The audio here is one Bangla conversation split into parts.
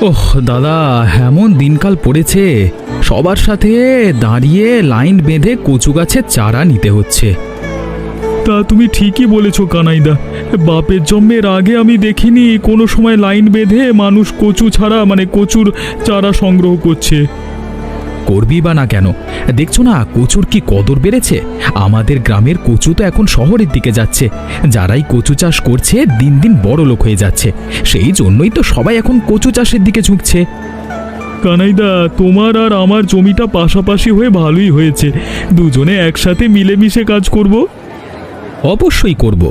ওহ, দাদা, এমন দিনকাল পড়েছে। সবার সাথে দাঁড়িয়ে লাইন বেঁধে কচু গাছের চারা নিতে হচ্ছে। তা তুমি ঠিকই বলেছ, কানাইদা। বাপের জন্মের আগে আমি দেখিনি কোনো সময় লাইন বেঁধে মানুষ কচু ছাড়া মানে কচুর চারা সংগ্রহ করছে। করবি বা না কেন? দেখছ না, কচুর কি কদর বেড়েছে? আমাদের গ্রামের কচু তো এখন শহরের দিকে যাচ্ছে। যারাই কচু চাষ করছে, দিন দিন বড় লোক হয়ে যাচ্ছে। সেই জন্যই তো সবাই এখন কচু চাষের দিকে ঝুঁকছে। কানাইদা, তোমার আর আমার জমিটা পাশাপাশি হয়ে ভালোই হয়েছে। দুজনে একসাথে মিলেমিশে কাজ করব। অবশ্যই করব।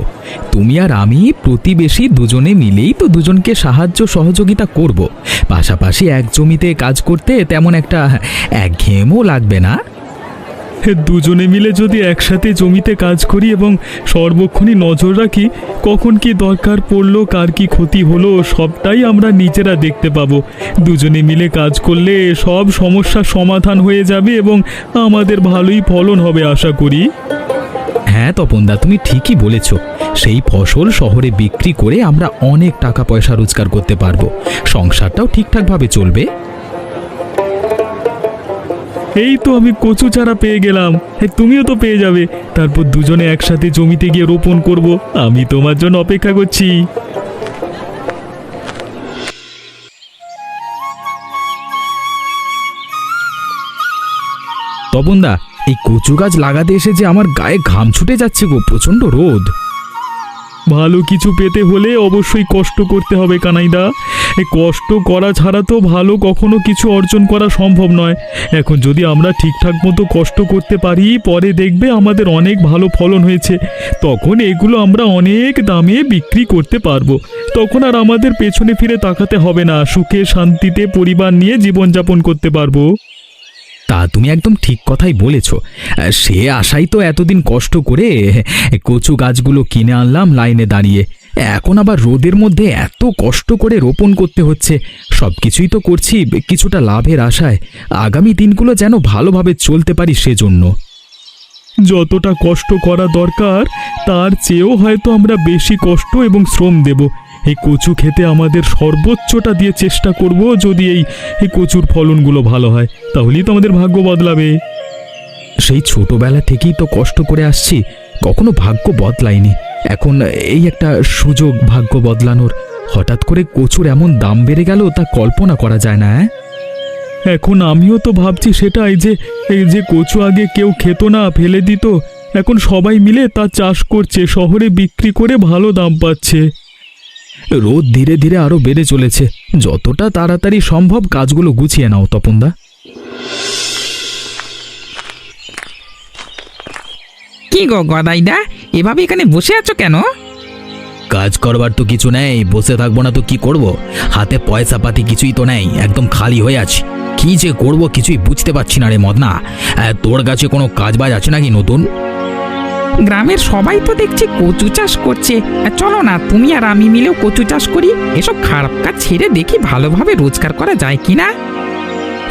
তুমি আর আমি প্রতিবেশী দুজনে মিলেই তো দুজনকে সাহায্য সহযোগিতা করব। পাশাপাশি এক জমিতে কাজ করতে তেমন একটা একঘেয়েমও লাগবে না। দুজনে মিলে যদি একসাথে জমিতে কাজ করি এবং সর্বক্ষণই নজর রাখি, কখন কি দরকার পড়ল, কার কি ক্ষতি হলো, সবটাই আমরা নিজেরা দেখতে পাবো। দুজনে মিলে কাজ করলে সব সমস্যার সমাধান হয়ে যাবে এবং আমাদের ভালোই ফলন হবে, আশা করি। হ্যাঁ তপনদা তুমি ঠিকই বলেছ। সেই ফসল শহরে বিক্রি করে আমরা অনেক টাকা পয়সা রোজগার করতে পারব। সংসারটাও ঠিকঠাকভাবে চলবে। এই তো আমি কচু চারা পেয়ে গেলাম। তুমিও তো পেয়ে যাবে। তারপর দুজনে একসাথে জমিতে গিয়ে রোপণ করব। আমি তোমার জন্য অপেক্ষা করছি। তপনদা, এই কচু গাছ লাগাতে এসে যে আমার গায়ে ঘাম ছুটে যাচ্ছে গো, প্রচণ্ড রোদ। ভালো কিছু পেতে হলে অবশ্যই কষ্ট করতে হবে, কানাইদা। কষ্ট করা ছাড়া তো ভালো কখনো কিছু অর্জন করা সম্ভব নয়। এখন যদি আমরা ঠিকঠাক মতো কষ্ট করতে পারি, পরে দেখবে আমাদের অনেক ভালো ফলন হয়েছে। তখন এগুলো আমরা অনেক দামে বিক্রি করতে পারব। তখন আর আমাদের পেছনে ফিরে তাকাতে হবে না, সুখে শান্তিতে পরিবার নিয়ে জীবনযাপন করতে পারব। তা তুমি একদম ঠিক কথাই বলেছ। সে আশাই তো এতদিন কষ্ট করে কচু গাছগুলো কিনে আনলাম লাইনে দাঁড়িয়ে। এখন আবার রোদের মধ্যে এত কষ্ট করে রোপণ করতে হচ্ছে। সব কিছুই তো করছি কিছুটা লাভের আশায়। আগামী দিনগুলো যেন ভালোভাবে চলতে পারি সেজন্য। যতটা কষ্ট করা দরকার, তার চেয়েও হয়তো আমরা বেশি কষ্ট এবং শ্রম দেব। এই কচু খেতে আমাদের সর্বোচ্চটা দিয়ে চেষ্টা করব যদি এই এই কচুর ফলনগুলো ভালো হয়, তাহলেই তো আমাদের ভাগ্য বদলাবে। সেই ছোটবেলা থেকেই তো কষ্ট করে আসছি, কখনো ভাগ্য বদলায়নি। এখন এই একটা সুযোগ ভাগ্য বদলানোর। হঠাৎ করে কচুর এমন দাম বেড়ে গেল, তা কল্পনা করা যায় না হ্যাঁ এখন আমিও তো ভাবছি সেটাই যে, এই যে কচু আগে কেউ খেত না, ফেলে দিত, এখন সবাই মিলে তা চাষ করছে, শহরে বিক্রি করে ভালো দাম পাচ্ছে। রোদ ধীরে ধীরে আরও বেড়ে চলেছে। যতটা তাড়াতাড়ি সম্ভব কাজগুলো গুছিয়ে নাও তপনদা। কি গো গদাইদা? এভাবে এখানে বসে আছো কেন? কাজ করবার তো কিছু নেই বসে থাকব না তো কি করব? হাতে পয়সা পাতি কিছুই তো নেই একদম খালি হয়ে আছি। কি যে করব কিছুই বুঝতে পারছি না রে মদনা। তোর কাছে কোনো কাজ বাজ আছে নাকি নতুন? গ্রামের সবাই তো দেখছি কচু চাষ করছে। আর চলো না তুমি আর আমি মিলেও কচু চাষ করি। এসব খারাপ কাজ ছেড়ে দেখি ভালোভাবে রোজগার করা যায় কি না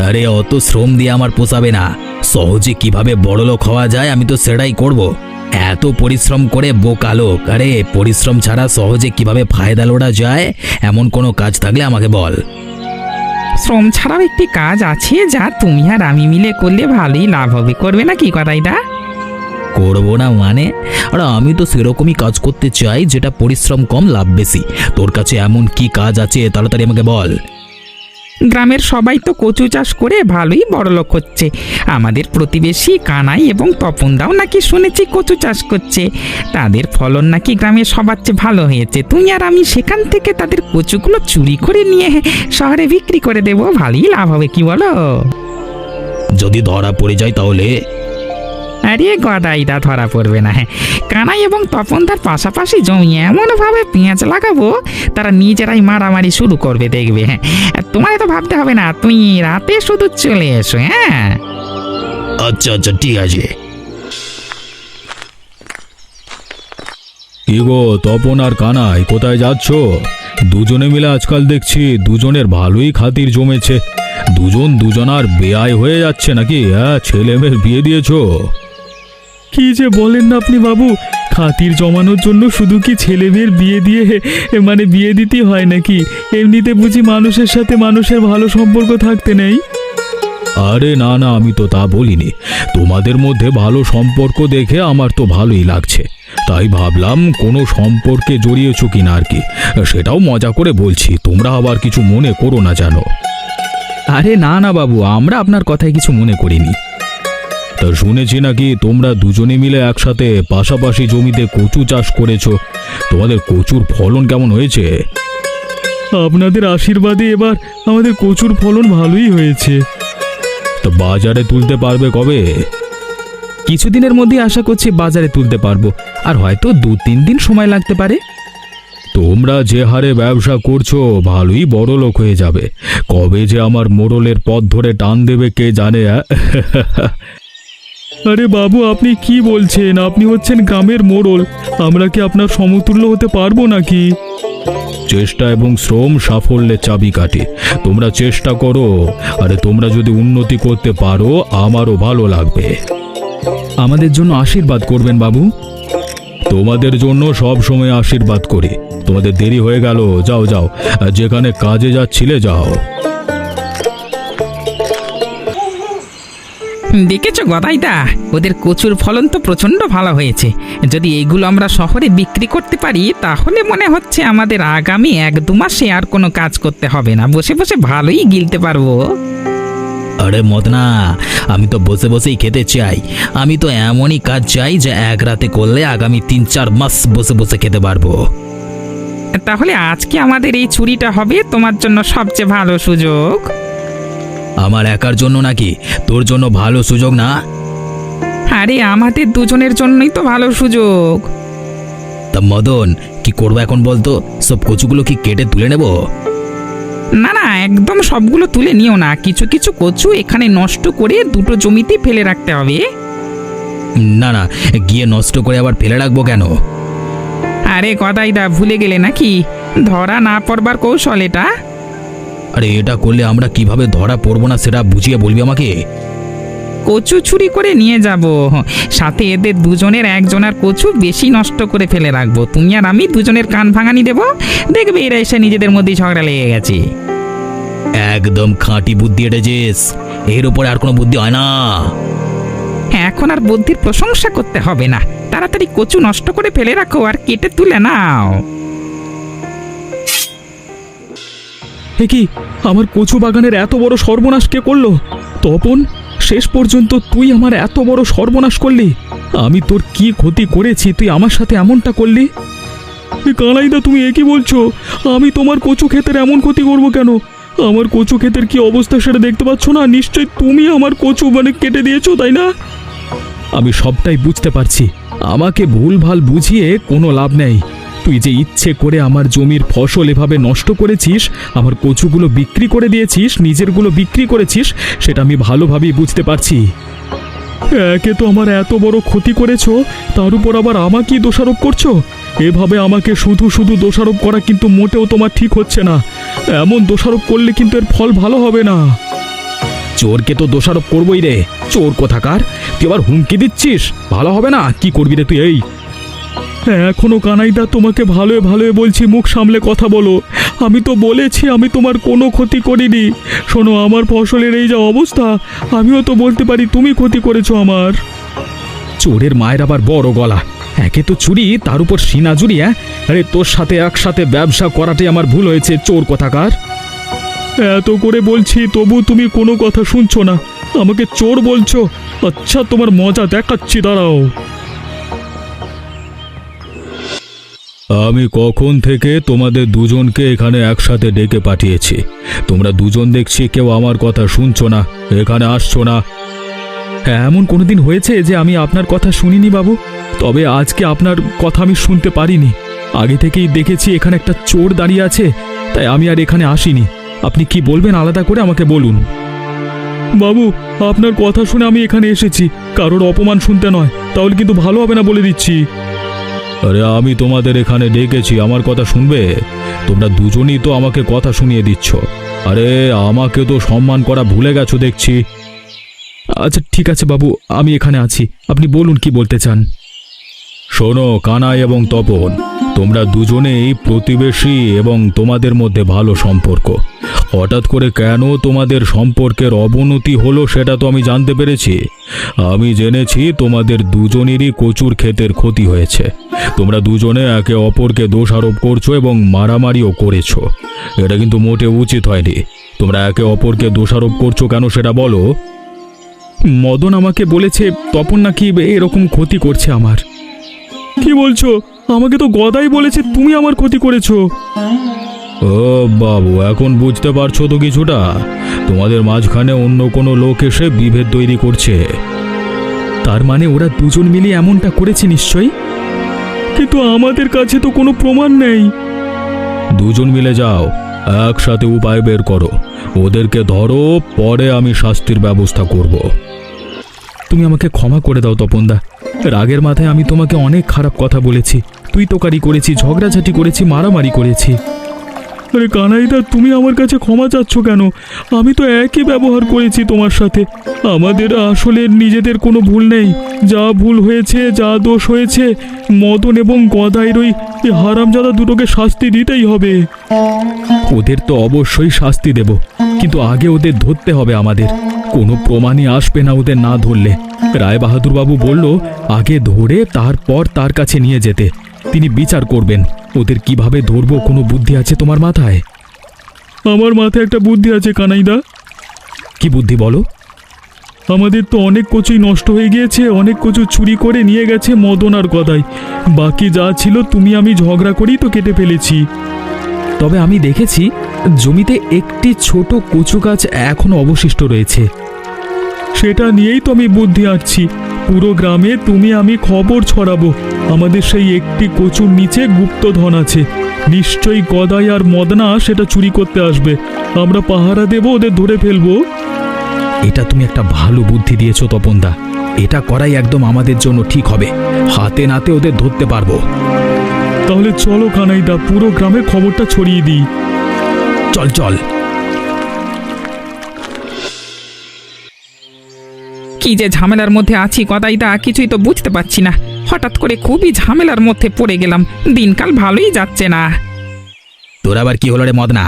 আরে অত শ্রম দিয়ে আমার পোষাবে না। সহজে কীভাবে বড়লোক হওয়া যায় আমি তো সেটাই করব। এত পরিশ্রম করে বোকা লোক। আরে পরিশ্রম ছাড়া সহজে কীভাবে ফায়দা লোড়া যায়? এমন কোনো কাজ থাকলে আমাকে বল। শ্রম ছাড়াও একটি কাজ আছে যা তুমি আর আমি মিলে করলে ভালোই লাভ হবে। করবে না কি গদাইদা করব না মানে? আর আমি তো সেরকমই কাজ করতে চাই যেটা পরিশ্রম কম লাভ বেশি। তোর কাছে এমন কি কাজ আছে তাড়াতাড়ি আমাকে বল। গ্রামের সবাই তো কচু চাষ করে ভালোই বড়লোক হচ্ছে। আমাদের প্রতিবেশী কানাই এবং তপনদাও নাকি শুনেছি কচু চাষ করছে। তাদের ফলন নাকি গ্রামের সবার চেয়ে ভালো হয়েছে। তুমি আর আমি সেখান থেকে তাদের কচুগুলো চুরি করে নিয়ে শহরে বিক্রি করে দেবো ভালোই লাভ হবে কি বলো? যদি ধরা পড়ে যায় তাহলে? আরে গদাইদা ধরা পড়বে না হ্যাঁ। কানাই এবং তপনদার পাশাপাশি জমি এমনভাবে পেঁয়াজ লাগাবো, তারা নিজেরাই মারামারি শুরু করবে, দেখবে হ্যাঁ। তোমায় তো ভাবতে হবে না তুই রাতে শুধু চলে এসো হ্যাঁ। আচ্ছা আচ্ছা ঠিক আছে। কি গো, তপন আর কানাই, কোথায় যাচ্ছ? দুজনে মিলে আজকাল দেখছি দুজনের ভালোই খাতির জমেছে। দুজন দুজনার বেয়াই হয়ে যাচ্ছে নাকি? হ্যাঁ ছেলে মেয়ের বিয়ে দিয়েছ? কি যে বলেন না আপনি বাবু? খাতির জমানোর জন্য শুধু কি ছেলে মেয়ের বিয়ে দিয়ে এ, মানে বিয়ে দিতেই হয় নাকি? এমনিতে বুঝি মানুষের সাথে মানুষের ভালো সম্পর্ক থাকতে নেই? আরে না না আমি তো তা বলিনি। তোমাদের মধ্যে ভালো সম্পর্ক দেখে আমার তো ভালোই লাগছে। তাই ভাবলাম কোনো সম্পর্কে জড়িয়েছো কিনা আর কি? সেটাও মজা করে বলছি তোমরা আবার কিছু মনে করো না জানো। আরে না না বাবু আমরা আপনার কথায় কিছু মনে করিনি। তা শুনেছি নাকি? তোমরা দুজনে মিলে একসাথে পাশাপাশি জমিতে কচু চাষ করেছ। তোমাদের কচুর ফলন কেমন হয়েছে? আপনাদের আশীর্বাদে এবার আমাদের কচুর ফলন ভালোই হয়েছে। তো বাজারে তুলতে পারবে কবে? কিছুদিনের মধ্যে আশা করছি বাজারে তুলতে পারব। আর হয়তো দু তিন দিন সময় লাগতে পারে। তোমরা যে হারে ব্যবসা করছ ভালোই বড় লোক হয়ে যাবে। কবে যে আমার মোড়লের পথ ধরে টান দেবে কে জানে? আরে বাবু আপনি কি বলছেন? আপনি হচ্ছেন গ্রামের মোড়ল। আমরা কি আপনার সমতুল্য হতে পারব নাকি? চেষ্টা এবং শ্রম সাফল্যের চাবিকাঠি তোমরা চেষ্টা করো। আরে তোমরা যদি উন্নতি করতে পারো আমারও ভালো লাগবে। আমাদের জন্য আশীর্বাদ করবেন বাবু। তোমাদের জন্য সব সময় আশীর্বাদ করি। তোমাদের দেরি হয়ে গেল। যাও যাও। যেখানে কাজে যাচ্ছিলে যাও। দেখেছ গদাইদা? ওদের কচুর ফলন তো প্রচণ্ড ভালো হয়েছে। যদি এইগুলো আমরা শহরে বিক্রি করতে পারি তাহলে মনে হচ্ছে আমাদের আগামী এক দু মাসে আর কোনো কাজ করতে হবে না। বসে বসে ভালোই গিলতে পারব। আরে মদনা আমি তো বসে বসেই খেতে চাই। আমি তো এমনই কাজ চাই যে এক রাতে করলে আগামী তিন চার মাস বসে বসে খেতে পারব। তাহলে আজকে আমাদের এই চুরিটা হবে তোমার জন্য সবচেয়ে ভালো সুযোগ। আমার একার জন্য নাকি? তোর জন্য ভালো সুযোগ না? আরে আমাদের দুজনের জন্যই তো ভালো সুযোগ। তা মদন কি করব এখন বলতো? সব কচুগুলো কি কেটে তুলে নেব? না না একদম সবগুলো তুলে নিও না। কিছু কিছু কচু এখানে নষ্ট করে দুটো জমিতে ফেলে রাখতে হবে। না না গিয়ে নষ্ট করে আবার ফেলে রাখব কেন? আরে গদাইদা ভুলে গেলে নাকি? ধরা না পড়বার কৌশল এটা। আরে এটা করলে আমরা কীভাবে ধরা পড়ব না সেটা বুঝিয়ে বলবি আমাকে? কচু চুরি করে নিয়ে যাব। সাথে এদের দুজনের একজনের কচু বেশি নষ্ট করে ফেলে রাখব। তুমি আর আমি দুজনের কান ভাঙানি দেব। দেখবে এরা এসে নিজেদের মধ্যে ঝগড়া লেগে গেছে। একদম খাঁটি বুদ্ধি এটেছিস এর উপরে আর কোনো বুদ্ধি হয় না। হ্যাঁ এখন আর বুদ্ধির প্রশংসা করতে হবে না। তাড়াতাড়ি কচু নষ্ট করে ফেলে রাখো আর কেটে তুলে নাও। হে কি, আমার কচু বাগানের এত বড় সর্বনাশ কে করল? তপন, শেষ পর্যন্ত তুই আমার এত বড় সর্বনাশ করলি। আমি তোর কি ক্ষতি করেছি, তুই আমার সাথে এমনটা করলি? কানাইদা, তুমি একই বলছো? আমি তোমার কচু ক্ষেতের এমন ক্ষতি করব কেন? আমার কচু ক্ষেতের কি অবস্থা সেটা দেখতে পাচ্ছ না? নিশ্চয়ই তুমি আমার কচু মানে কেটে দিয়েছ, তাই না? আমি সবটাই বুঝতে পারছি। আমাকে ভুলভাল বুঝিয়ে কোনো লাভ নেই। তুই যে ইচ্ছে করে আমার জমির ফসল এভাবে নষ্ট করেছিস, আমার কচুগুলো বিক্রি করে দিয়েছিস, নিজেরগুলো বিক্রি করেছিস, সেটা আমি ভালোভাবেই বুঝতে পারছি। একে তো আমার এত বড় ক্ষতি করেছ, তার উপর আবার আমাকেই দোষারোপ করছ? এভাবে আমাকে শুধু শুধু দোষারোপ করা কিন্তু মোটেও তোমার ঠিক হচ্ছে না। এমন দোষারোপ করলে কিন্তু এর ফল ভালো হবে না। চোরকে তো দোষারোপ করবই রে। চোর কোথাকার? তুই আবার হুমকি দিচ্ছিস? ভালো হবে না? কি করবি রে তুই? এই এখনও কানাইদা তোমাকে ভালোয় ভালোয় বলছি মুখ সামলে কথা বলো। আমি তো বলেছি আমি তোমার কোনো ক্ষতি করিনি। শোনো আমার ফসলের এই যা অবস্থা আমিও তো বলতে পারি তুমি ক্ষতি করেছ আমার। চোরের মায়ের আবার বড় গলা। একে তো চুরি তার উপর সিনা জুড়ি হ্যাঁ আরে তোর সাথে একসাথে ব্যবসা করাটাই আমার ভুল হয়েছে চোর কোথাকার? এত করে বলছি তবু তুমি কোনো কথা শুনছো না। আমাকে চোর বলছো। আচ্ছা তোমার মজা দেখাচ্ছি দাঁড়াও। আমি কখন থেকে তোমাদের দুজনকে এখানে একসাথে ডেকে পাঠিয়েছি। তোমরা দুজন দেখছি কেউ আমার কথা শুনছো না, এখানে আসছো না। হ্যাঁ এমন কোনোদিন হয়েছে যে আমি আপনার কথা শুনিনি বাবু? তবে আজকে আপনার কথা আমি শুনতে পারিনি। আগে থেকেই দেখেছি এখানে একটা চোর দাঁড়িয়ে আছে, তাই আমি আর এখানে আসিনি। আপনি কি বলবেন আলাদা করে আমাকে বলুন। বাবু, আপনার কথা শুনে আমি এখানে এসেছি। কারোর অপমান শুনতে নয়, তাহলে কিন্তু ভালো হবে না বলে দিচ্ছি। আরে আমি তোমাদের এখানে ডেকেছি, আমার কথা শুনবে? তোমরা দুজনই তো আমাকে কথা শুনিয়ে দিচ্ছ। আরে আমাকে তো সম্মান করা ভুলে গেছো দেখছি। আচ্ছা ঠিক আছে বাবু, আমি এখানে আছি। আপনি বলুন কি বলতে চান। শোনো, কানাই এবং তপন তোমরা দুজনেই প্রতিবেশী এবং তোমাদের মধ্যে ভালো সম্পর্ক। হঠাৎ করে কেন তোমাদের সম্পর্কের অবনতি হলো সেটা তো আমি জানতে পেরেছি। আমি জেনেছি তোমাদের দুজনেরই কচুর ক্ষেতের ক্ষতি হয়েছে। তোমরা দুজনে একে অপরকে দোষারোপ করছ এবং মারামারিও করেছ। এটা কিন্তু মোটে উচিত হয়নি। তোমরা একে অপরকে দোষারোপ করছ কেন সেটা বলো। মদন আমাকে বলেছে, তপন নাকি এরকম ক্ষতি করছে আমার। কি বলছো? আমাকে তো গদাই বলেছে তুমি আমার ক্ষতি করেছ। ও বাবু এখন বুঝতে পারছ তো কিছুটা? তোমাদের মাঝখানে অন্য কোনো লোক এসে বিভেদ তৈরি করছে। তার মানে ওরা দুজন মিলে এমনটা করেছে নিশ্চয়ই? কিন্তু আমাদের কাছে তো কোনো প্রমাণ নেই। দুজন মিলে যাও একসাথে উপায় বের করো। ওদেরকে ধরো পরে আমি শাস্তির ব্যবস্থা করব। তুমি আমাকে ক্ষমা করে দাও তপনদা। রাগের মাথায় আমি তোমাকে অনেক খারাপ কথা বলেছি। তুই তোকারি করেছি, ঝগড়াঝাটি করেছি, মারামারি করেছি। আরে কানাইদা, তুমি আমার কাছে ক্ষমা চাচ্ছ কেন? আমি তো একই ব্যবহার করেছি তোমার সাথে। আমাদের আসলে নিজেদের কোনো ভুল নেই। যা ভুল হয়েছে, যা দোষ হয়েছে, মদন এবং গদাইর ওই হারামজাদা দুটোকে শাস্তি দিতেই হবে। ওদের তো অবশ্যই শাস্তি দেব, কিন্তু আগে ওদের ধরতে হবে আমাদের। কোনো প্রমাণই আসবে না ওদের না ধরলে। রায় বাহাদুর বাবু বলল, আগে ধরে তারপর তার কাছে নিয়ে যেতে। তিনি বিচার করবেন। ওদের কীভাবে ধরবো কোনো বুদ্ধি আছে তোমার মাথায়? আমার মাথায় একটা বুদ্ধি আছে কানাইদা। কি বুদ্ধি বলো? আমাদের তো অনেক কচুই নষ্ট হয়ে গিয়েছে অনেক কচু চুরি করে নিয়ে গেছে মদন আর গদাই। বাকি যা ছিল তুমি আমি ঝগড়া করেই তো কেটে ফেলেছি। তবে আমি দেখেছি জমিতে একটি ছোট কচু গাছ এখনও অবশিষ্ট রয়েছে। সেটা নিয়েই তো আমি বুদ্ধি আঁটছি পুরো গ্রামে তুমি আমি খবর ছড়াবো। আমাদের সেই একটি কচুর নিচে গুপ্তধন আছে। নিশ্চয়ই গদাই আর মদনা সেটা চুরি করতে আসবে। আমরা পাহারা দেব ওদের ধরে ফেলব। এটা তুমি একটা ভালো বুদ্ধি দিয়েছ তপনদা। এটা করাই একদম আমাদের জন্য ঠিক হবে। হাতে নাতে ওদের ধরতে পারব। তাহলে চলো কানাইদা পুরো গ্রামে খবরটা ছড়িয়ে দিই। চল চল। কি যে ঝামেলার মধ্যে আছি কদাই গদাইদা কিছুই তো বুঝতে পারছি না। হঠাৎ করে খুবই ঝামেলার মধ্যে পড়ে গেলাম। দিনকাল ভালোই যাচ্ছে না। তোর আবার কি হলো রে মদনা?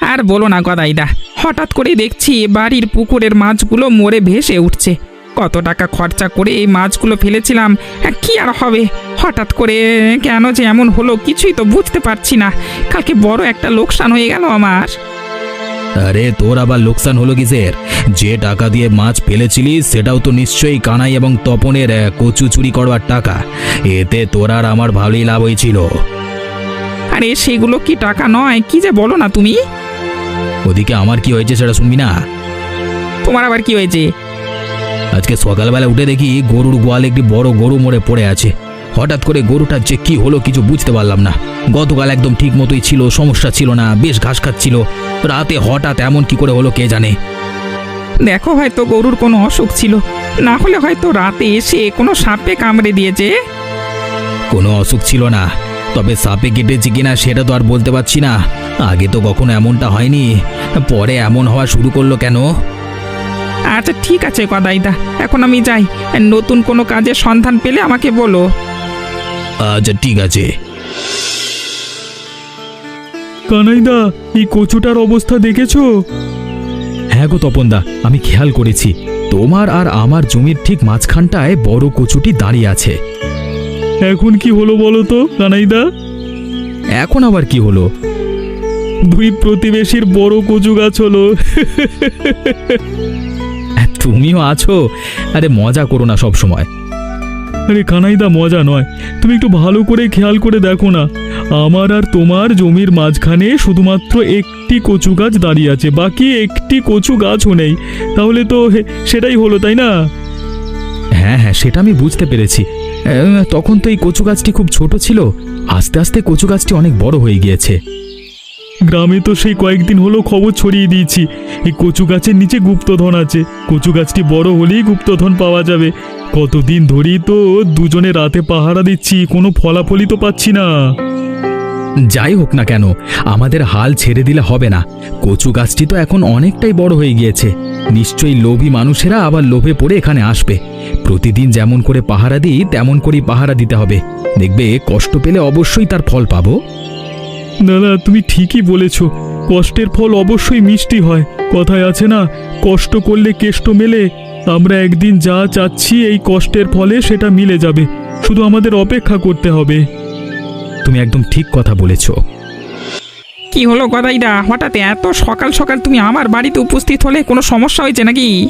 আর বলো না গদাইদা হঠাৎ করে দেখছি বাড়ির পুকুরের মাছগুলো মরে ভেসে উঠছে। কত টাকা খরচা করে এই মাছগুলো ফেলেছিলাম কি আর হবে? হঠাৎ করে কেন যে এমন হলো কিছুই তো বুঝতে পারছি না। কালকে বড় একটা লোকসান হয়ে গেল আমার। আরে তোর আবার লোকসান হলো কিসের? যে টাকা দিয়ে মাছ ফেলেছিলিস সেটাও তো নিশ্চয়ই কানাই এবং তপনের আহ, কচু চুরি করবার টাকা। এতে তোর আর আমার ভালোই লাভ হয়েছিল আরে সেগুলো কি টাকা নয়? কি যে বলো না তুমি। ওদিকে আমার কি হয়েছে সেটা শুনবি না? তোমার আবার কি হয়েছে? আজকে সকালবেলা উঠে দেখি গরুর গোয়ালে একটি বড় গরু মরে পড়ে আছে। হঠাৎ করে গরুটার যে কি হলো কিছু বুঝতে পারলাম না। গতকাল একদম ঠিক মতোই ছিল সমস্যা ছিল না বেশ ঘাস খাচ্ছিল। রাতে হঠাৎ এমন কি করে হলো কে জানে। দেখো হয়তো গরুর কোনো অসুখ ছিল। না হলে হয়তো রাতে এসে কোনো সাপে কামড়ে দিয়েছে। কোনো অসুখ ছিল না। তবে সাপে কেটেছে কিনা সেটা তো আর বলতে পারছি না। আগে তো কখনো এমনটা হয়নি। পরে এমন হওয়া শুরু করল কেন? আচ্ছা ঠিক আছে গদাইদা এখন আমি যাই। নতুন কোনো কাজের সন্ধান পেলে আমাকে বলো। আচ্ছা ঠিক আছে। কানাইদা এই কচুটার অবস্থা দেখেছ? হ্যাঁ গো তপনদা আমি খেয়াল করেছি। তোমার আর আমার জমির ঠিক মাঝখানটায় বড় কচুটি দাঁড়িয়ে আছে। এখন কি হলো বলো তো কানাইদা? এখন আবার কি হলো? দুই প্রতিবেশীর বড় কচু গাছ হলো। তুমিও আছো। আরে মজা করো না সব সময়। আরে কানাইদা, মজা নয়। তুমি একটু ভালো করে খেয়াল করে দেখো না। আমার আর তোমার জমির মাঝখানে শুধুমাত্র একটি কচু গাছ দাঁড়িয়ে আছে, বাকি একটি কচু গাছও নেই। তাহলে তো সেটাই হলো, তাই না? হ্যাঁ হ্যাঁ সেটা আমি বুঝতে পেরেছি। তখন তো এই কচু গাছটি খুব ছোট ছিল। আস্তে আস্তে কচু গাছটি অনেক বড় হয়ে গিয়েছে। গ্রামে তো সেই কয়েকদিন হলো খবর ছড়িয়ে দিয়েছি। এই কচু গাছের নিচে গুপ্তধন আছে। কচু গাছটি বড় হলেই গুপ্তধন পাওয়া যাবে। কতদিন ধরেই তো দুজনে রাতে পাহারা দিচ্ছি, কোনো ফলাফলই তো পাচ্ছি না। যাই হোক না কেন, আমাদের হাল ছেড়ে দিলে হবে না। কচু গাছটি তো এখন অনেকটাই বড় হয়ে গিয়েছে। নিশ্চয়ই লোভী মানুষেরা আবার লোভে পড়ে এখানে আসবে। প্রতিদিন যেমন করে পাহারা দিই, তেমন করেই পাহারা দিতে হবে। দেখবে কষ্ট পেলে অবশ্যই তার ফল পাবো। দাদা তুমি ঠিকই বলেছ। কষ্টের ফল অবশ্যই মিষ্টি হয়। কথায় আছে না কষ্ট করলে কেষ্ট মেলে। আমরা একদিন যা চাচ্ছি এই কষ্টের ফলে সেটা মিলে যাবে। শুধু আমাদের অপেক্ষা করতে হবে। তুমি একদম ঠিক কথা বলেছ। কি হলো গদাইদা? হঠাৎ এত সকাল সকাল তুমি আমার বাড়িতে উপস্থিত হলে কোনো সমস্যা হয়েছে নাকি?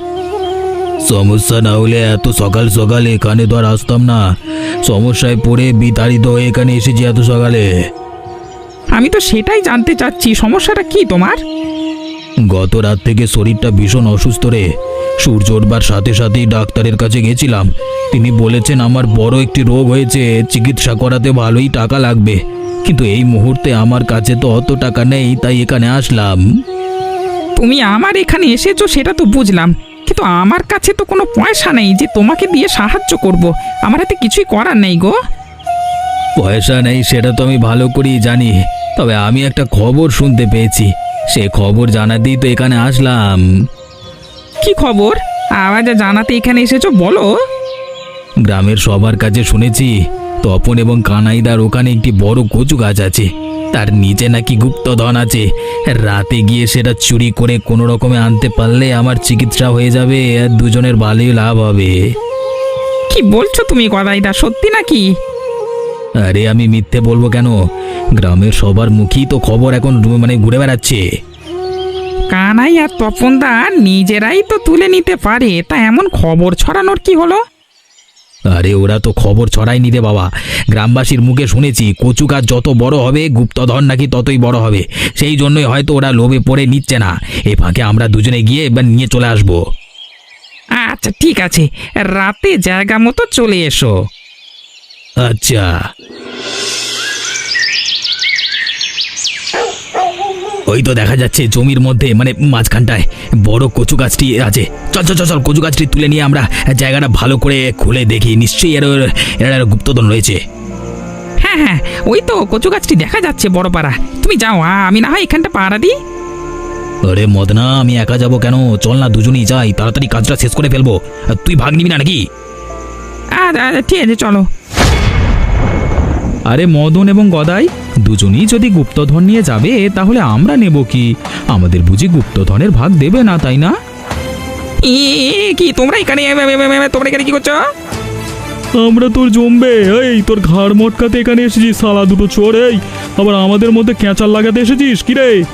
সমস্যা না হলে এত সকাল সকালে এখানে তো আর আসতাম না। সমস্যায় পড়ে বিতাড়িত হয়ে এখানে এসেছি এত সকালে। আমি তো সেটাই জানতে চাচ্ছি। সমস্যাটা কি তোমার? গত রাত থেকে শরীরটা ভীষণ অসুস্থ রে। সূর্য ওঠবার সাথে সাথেই ডাক্তারের কাছে গেছিলাম। তিনি বলেছেন আমার বড় একটি রোগ হয়েছে চিকিৎসা করাতে ভালোই টাকা লাগবে। কিন্তু এই মুহূর্তে আমার কাছে তো অত টাকা নেই তাই এখানে আসলাম। তুমি আমার এখানে এসেছ সেটা তো বুঝলাম। কিন্তু আমার কাছে তো কোনো পয়সা নেই যে তোমাকে দিয়ে সাহায্য করব। আমার হাতে কিছুই করার নেই গো। পয়সা নেই সেটা তো আমি ভালো করেই জানি। তবে আমি একটা খবর শুনতে পেয়েছি। সে খবর জানাতেই তো এখানে আসলাম। কি খবর? আওয়াজ জানাতে এখানে এসেছ বলো। গ্রামের সবার কাছে শুনেছি তপন এবং কানাইদার ওখানে একটি বড় কচু গাছ আছে। তার নিচে নাকি গুপ্তধন আছে। রাতে গিয়ে সেটা চুরি করে কোনো রকমে আনতে পারলে আমার চিকিৎসা হয়ে যাবে আর দুজনের ভালোই লাভ হবে। কি বলছো তুমি গদাইদা সত্যি নাকি? আরে আমি মিথ্যে বলব কেন? গ্রামের সবার মুখেই তো খবর এখন মানে ঘুরে বেড়াচ্ছে। কানাই আর তপনদা নিজেরাই তো তুলে নিতে পারে তা এমন খবর ছড়ানোর কি হলো? আরে ওরা তো খবর ছড়ায়নি রে বাবা। গ্রামবাসীর মুখে শুনেছি কচু গাছ যত বড় হবে গুপ্তধন নাকি ততই বড় হবে। সেই জন্যই হয়তো ওরা লোভে পড়ে নিচ্ছে না। এ ফাঁকে আমরা দুজনে গিয়ে এবার নিয়ে চলে আসব। আচ্ছা ঠিক আছে। রাতে জায়গা মতো চলে এসো। আচ্ছা। ওই তো দেখা যাচ্ছে জমির মধ্যে মানে মাঝখানটায় বড় কচু গাছটি আছে। চল চল চল চল কচু গাছটি তুলে নিয়ে আমরা জায়গাটা ভালো করে খুলে দেখি। নিশ্চয়ই এর এর গুপ্তধন রয়েছে। হ্যাঁ হ্যাঁ ওই তো কচু গাছটি দেখা যাচ্ছে বড় পাড়া তুমি যাও আ, আমি না হয় এখানটা পাড়া দিই। আরে মদনা আমি একা যাব কেন? চল না দুজনেই যাই। তাড়াতাড়ি কাজটা শেষ করে ফেলব। আর তুই ভাগ নিবি না নাকি? আচ্ছা, ঠিক আছে চলো। আরে মদন এবং গদাই দুজনেই যদি গুপ্তধন নিয়ে যাবে তাহলে আমরা নেব কি? আমাদের বুঝি গুপ্তধনের ভাগ দেবে না তাই না? এ, এ, কি তোমরা এখানে তোমরা এখানে কি করছ? আমরা তোর জমবে এই তোর ঘাড় মটকাতে এখানে এসেছিস সালা দুটো চোর এই আবার আমাদের মধ্যে ক্যাঁচাল লাগাতে এসেছিস কিরে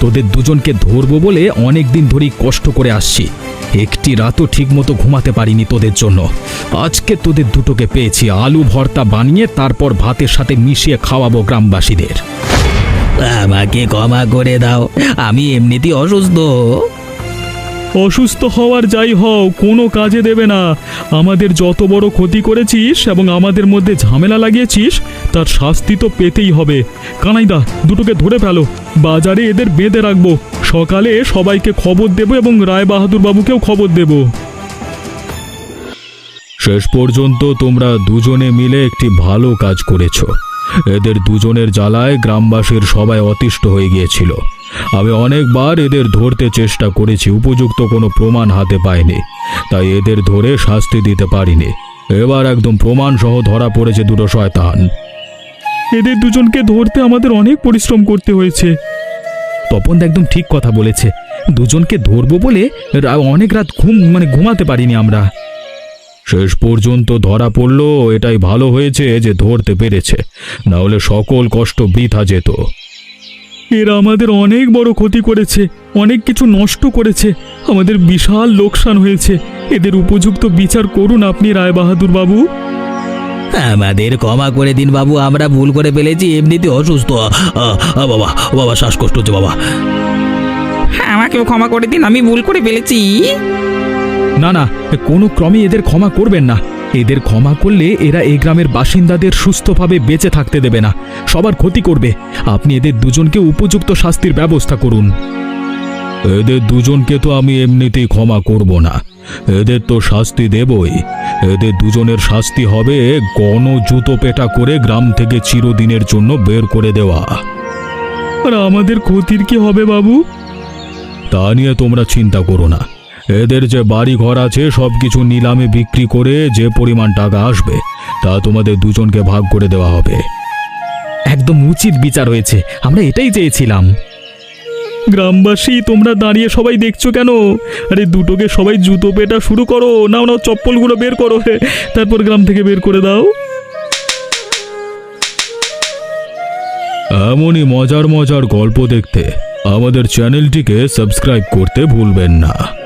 তোদের দুজনকে ধরবো বলে অনেক দিন ধরেই কষ্ট করে আসছি। একটি রাতও ঠিক মতো ঘুমাতে পারিনি তোদের জন্য। আজকে তোদের দুটোকে পেয়েছি, আলু, ভর্তা বানিয়ে তারপর ভাতের সাথে মিশিয়ে খাওয়াবো গ্রামবাসীদের। আমাকে ক্ষমা করে দাও, আমি এমনিতেই অসুস্থ। অসুস্থ হওয়ার যাই হও, কোনো কাজে দেবে না। আমাদের যত বড় ক্ষতি করেছিস এবং আমাদের মধ্যে ঝামেলা লাগিয়েছিস, তার শাস্তি তো পেতেই হবে। কানাইদা, দুটোকে ধরে ফেলো। বাজারে এদের বেঁধে রাখব। সকালে সবাইকে খবর দেবো এবং রায় বাহাদুর বাবুকেও খবর দেব। শেষ পর্যন্ত তোমরা দুজনে মিলে একটি ভালো কাজ করেছ। এদের দুজনের জ্বালায় গ্রামবাসীর সবাই অতিষ্ঠ হয়ে গিয়েছিল। আমি অনেকবার এদের ধরতে চেষ্টা করেছি উপযুক্ত কোনো প্রমাণ হাতে পাইনি। তাই এদের ধরে শাস্তি দিতে পারিনি। এবার একদম প্রমাণ সহ ধরা পড়েছে দুটো শয়তান। এদের দুজনকে ধরতে আমাদের অনেক পরিশ্রম করতে হয়েছে। তপন একদম ঠিক কথা বলেছে। দুজনকে ধরবো বলে রা- অনেক রাত ঘুম মানে ঘুমাতে পারিনি আমরা। শেষ পর্যন্ত ধরা পড়ল এটাই ভালো হয়েছে যে ধরতে পেরেছে। না হলে সকল কষ্ট বৃথা যেত। এরা আমাদের অনেক বড় ক্ষতি করেছে অনেক কিছু নষ্ট করেছে আমাদের বিশাল লোকসান হয়েছে। এদের উপযুক্ত বিচার করুন আপনি রায় বাহাদুর বাবু। আমাদের ক্ষমা করে দিন বাবু আমরা ভুল করে ফেলেছি এমনিতে অসুস্থ। বাবা বাবা শ্বাসকষ্ট হচ্ছে বাবা। হ্যাঁ আমাকেও ক্ষমা করে দিন আমি ভুল করে ফেলেছি। না না কোনো ক্রমে এদের ক্ষমা করবেন না। এদের ক্ষমা করলে এরা এই গ্রামের বাসিন্দাদের সুস্থভাবে বেঁচে থাকতে দেবে না। সবার ক্ষতি করবে। আপনি এদের দুজনকে উপযুক্ত শাস্তির ব্যবস্থা করুন। এদের দুজনকে তো আমি এমনিতেই ক্ষমা করব না। এদের তো শাস্তি দেবই। এদের দুজনের শাস্তি হবে গণ জুতো পেটা করে গ্রাম থেকে চিরদিনের জন্য বের করে দেওয়া। আর আমাদের ক্ষতির কি হবে বাবু? তা নিয়ে তোমরা চিন্তা করো না। এদের যে বাড়ি ঘর আছে সব কিছু নিলামে বিক্রি করে যে পরিমাণ টাকা আসবে, তা তোমাদের দুজনকে ভাগ করে দেওয়া হবে। একদম উচিত বিচার হয়েছে, আমরা এটাই চেয়েছিলাম। গ্রামবাসী, তোমরা দাঁড়িয়ে সবাই দেখছ কেন? আরে, দুটোকে সবাই জুতো পেটা শুরু করো। নাও নাও, চপ্পলগুলো বের করো। হে তারপর গ্রাম থেকে বের করে দাও। এমনই মজার মজার গল্প দেখতে আমাদের চ্যানেলটিকে সাবস্ক্রাইব করতে ভুলবেন না।